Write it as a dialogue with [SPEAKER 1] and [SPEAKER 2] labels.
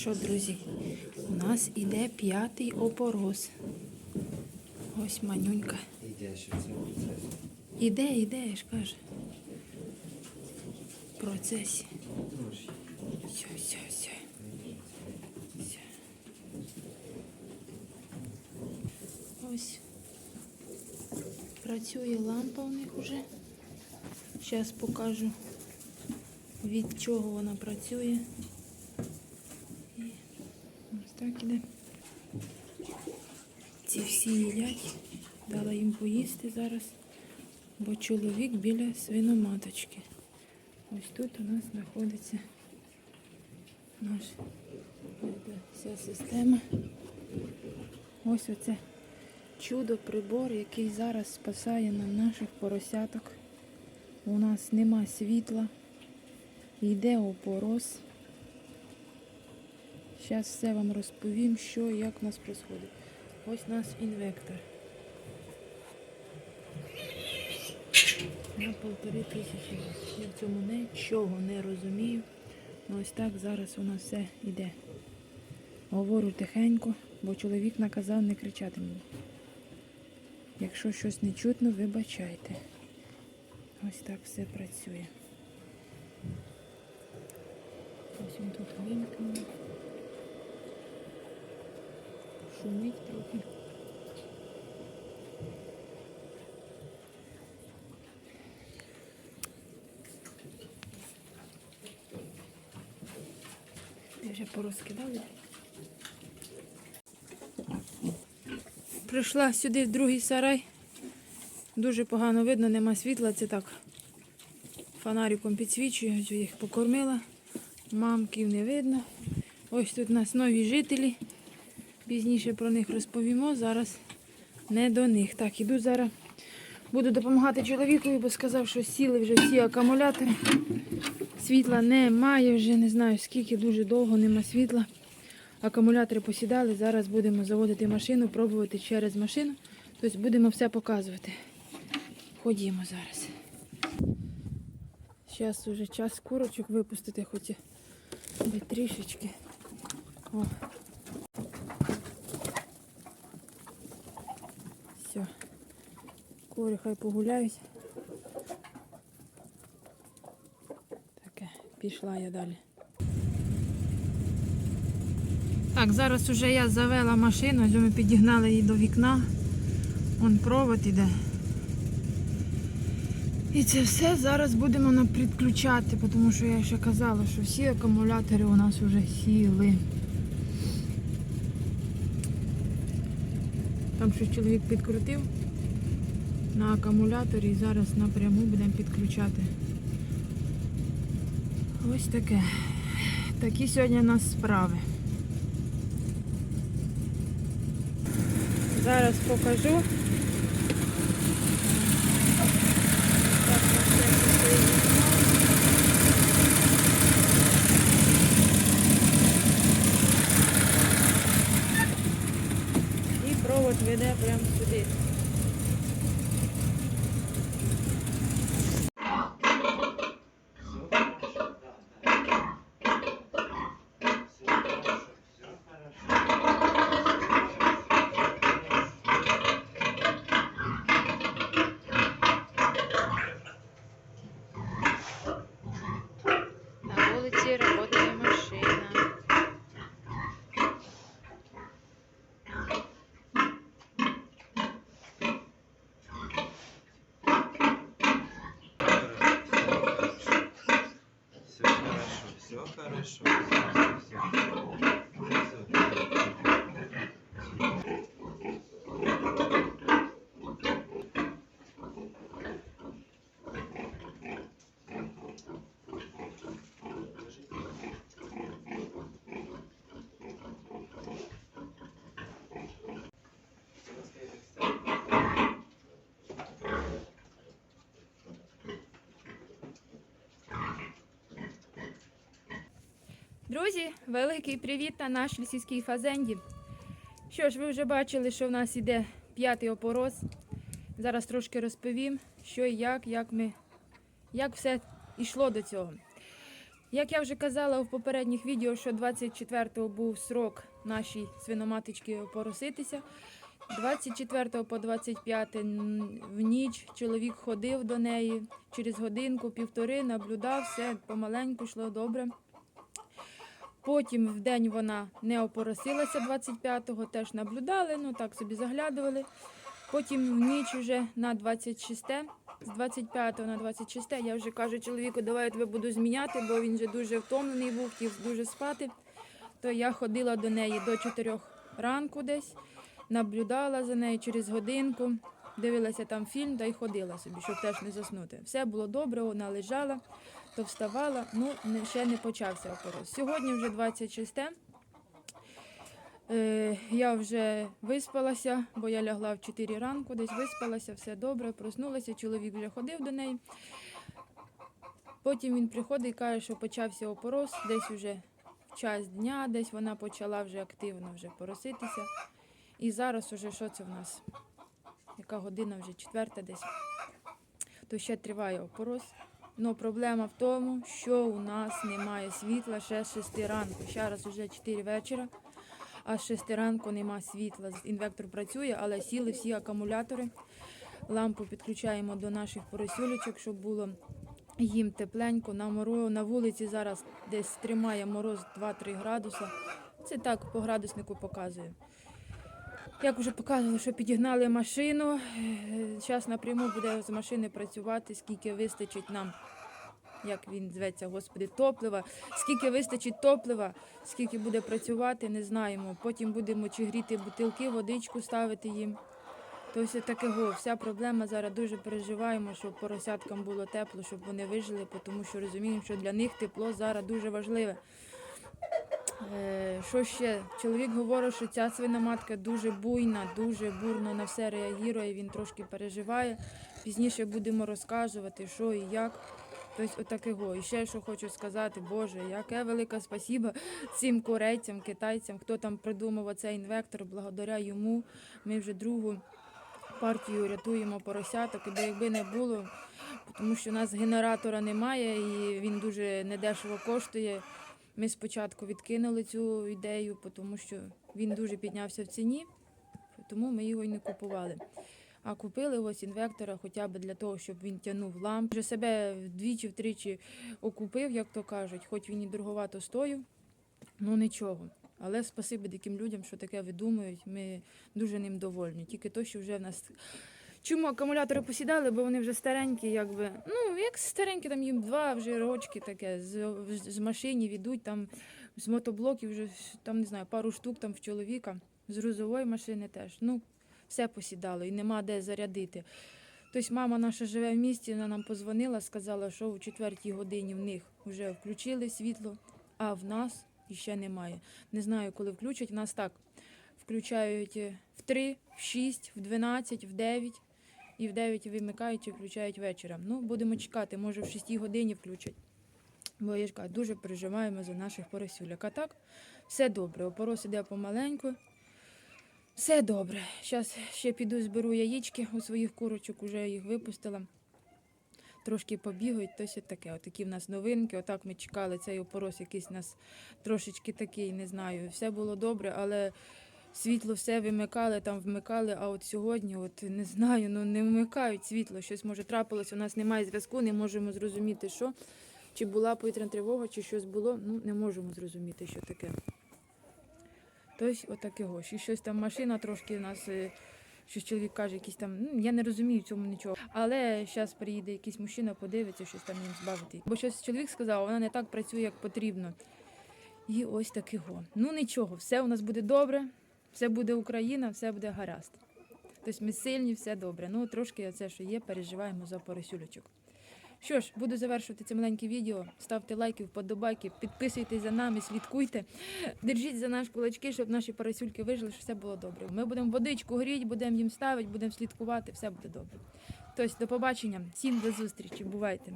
[SPEAKER 1] Що, друзі, у нас іде п'ятий опорос. Ось манюнька.
[SPEAKER 2] Іде цьому процесі.
[SPEAKER 1] Іде, іде, я ж кажу. В Все, все, все. все. Ось. Працює лампа у них уже. Зараз покажу, від чого вона працює. Так іде. Ці всі їдять. Дала їм поїсти зараз, бо чоловік біля свиноматочки. Ось тут у нас знаходиться наш ось ця система. Ось оце чудо прибор, який зараз спасає нам наших поросяток. У нас нема світла, йде опорос. Зараз все вам розповім, що і як у нас відбувається. Ось у нас інвектор. На полтори тисячі. Я в цьому нічого не розумію. Ну ось так зараз у нас все йде. Говорю тихенько, бо чоловік наказав не кричати мені. Якщо щось не чутно, вибачайте. Ось так все працює. Ось він тут вимкнений. Шумить трохи. Ти вже порозкидали? Прийшла сюди в другий сарай. Дуже погано видно, нема світла, це так. Фонариком підсвічую, їх покормила. Мамків не видно. Ось тут у нас нові жителі. Пізніше про них розповімо. Зараз не до них. Так, іду зараз. Буду допомагати чоловікові, бо сказав, що сіли вже всі акумулятори. Світла немає вже, не знаю скільки, дуже довго нема світла. Акумулятори посідали. Зараз будемо заводити машину, пробувати через машину. Тобто будемо все показувати. Ходімо зараз. Зараз вже час курочок випустити, хоч би трішечки. О. Все. Кури хай погуляють. Таке, пішла я далі. Так, зараз уже я завела машину, ось ми підігнали її до вікна. Вон провод іде. І це все зараз будемо підключати, тому що я ще казала, що всі акумулятори у нас вже сіли. Там щось чоловік підкрутив на акумуляторі і зараз напряму будемо підключати. Ось таке. Такі сьогодні у нас справи. Зараз покажу. Так, ось це стоїть. Провод веде прямо сюди.
[SPEAKER 2] Все хорошо, все хорошо.
[SPEAKER 1] На вулиці працює машина.
[SPEAKER 2] Все хорошо, все хорошо,
[SPEAKER 1] Друзі, великий привіт на наш лісійській фазенді. Що ж, ви вже бачили, що в нас іде п'ятий опорос. Зараз трошки розповім, що і як, як ми, як все йшло до цього. Як я вже казала в попередніх відео, що 24-го був срок нашій свиноматочки пороситися. 24 по 25 в ніч чоловік ходив до неї через годинку, півтори, наблюдав, все помаленьку йшло добре. Потім в день вона не опоросилася 25-го, теж наблюдали, ну так собі заглядували. Потім в ніч вже на 26, з 25 на 26 я вже кажу чоловіку, давай я тебе буду зміняти, бо він вже дуже втомлений був, хотів дуже спати. То я ходила до неї до 4 ранку десь, наблюдала за нею через годинку, дивилася там фільм та й ходила собі, щоб теж не заснути. Все було добре, вона лежала, то вставала, ну ще не почався опорос. Сьогодні вже 26. Е, я вже виспалася, бо я лягла в 4 ранку, десь виспалася, все добре, проснулася, чоловік вже ходив до неї. Потім він приходить і каже, що почався опорос, десь вже в час дня, десь вона почала вже активно вже пороситися. І зараз уже що це в нас? Яка година вже четверта десь. То ще триває опорос. Но проблема в тому, що у нас немає світла ще з 6 ранку. Зараз вже 4 вечора а з 6 ранку нема світла. Інвектор працює, але сіли всі акумулятори. Лампу підключаємо до наших поросюлечок, щоб було їм тепленько. На, моро... на вулиці зараз десь тримає мороз 2-3 градуси. Це так по градуснику показую. Як вже показували, що підігнали машину. Зараз напряму буде з машини працювати, скільки вистачить нам як він зветься, господи, топлива. Скільки вистачить топлива, скільки буде працювати, не знаємо. Потім будемо чи гріти бутилки, водичку ставити їм. То все такого, вся проблема зараз дуже переживаємо, щоб поросяткам було тепло, щоб вони вижили, тому що розуміємо, що для них тепло зараз дуже важливе. Е, Що ще? Чоловік говорить, що ця свиноматка дуже буйна, дуже бурно на все реагує, він трошки переживає. Пізніше будемо розказувати, що і як. Тобто отакого. І ще що хочу сказати, Боже, яке велике спасіба цим корейцям, китайцям, хто там придумав оцей інвектор, благодаря йому ми вже другу партію рятуємо поросяток, і якби не було, тому що у нас генератора немає і він дуже недешево коштує. Ми спочатку відкинули цю ідею, тому що він дуже піднявся в ціні, тому ми його й не купували. А купили ось інвектора хоча б для того, щоб він тягнув ламп. Вже себе вдвічі-втричі окупив, як то кажуть, хоч він і дороговато стоїв, ну нічого. Але спасибі таким людям, що таке видумують. Ми дуже ним довольні. Тільки то, що вже в нас. Чому акумулятори посідали, бо вони вже старенькі, якби. Ну, як старенькі, там їм два вже рочки таке, з, з машині відуть, там з мотоблоків вже там не знаю, пару штук там в чоловіка, з грузової машини теж. Ну, все посідало і нема де зарядити. Тобто мама наша живе в місті, вона нам позвонила, сказала, що у четвертій годині в них вже включили світло, а в нас ще немає. Не знаю, коли включать. В нас так включають е, в 3, в 6, в 12, в 9 і в 9 вимикають і включають вечором. Ну, будемо чекати, може в 6 годині включать. Бо я ж кажу, дуже переживаємо за наших поросюляк. А так, все добре. Опорос іде помаленьку. Все добре. Зараз ще піду зберу яєчки у своїх курочок, уже їх випустила. Трошки побігають, то все таке. Отакі в нас новинки. Отак ми чекали. Цей опорос якийсь у нас трошечки такий, не знаю. Все було добре, але світло все вимикали, там вмикали. А от сьогодні, от не знаю, ну не вмикають світло. Щось може трапилось. У нас немає зв'язку, не можемо зрозуміти, що. Чи була повітряна тривога, чи щось було. Ну, не можемо зрозуміти, що таке. Тобто, отакого. І щось там машина трошки нас. е, Щось чоловік каже, якісь там, ну я не розумію цьому нічого. Але зараз приїде якийсь мужчина, подивиться, щось там їм збавити. Бо щось чоловік сказав, вона не так працює, як потрібно. І ось такого. Ну нічого, все у нас буде добре, все буде Україна, все буде гаразд. Тобто ми сильні, все добре. Ну трошки це, що є, переживаємо за поросюлечок. Що ж, буду завершувати це маленьке відео. Ставте лайки, вподобайки, підписуйтесь за нами, слідкуйте. Держіть за наш кулачки, щоб наші парасюльки вижили, щоб все було добре. Ми будемо водичку гріти, будемо їм ставити, будемо слідкувати, все буде добре. Тобто, до побачення, всім до зустрічі, бувайте.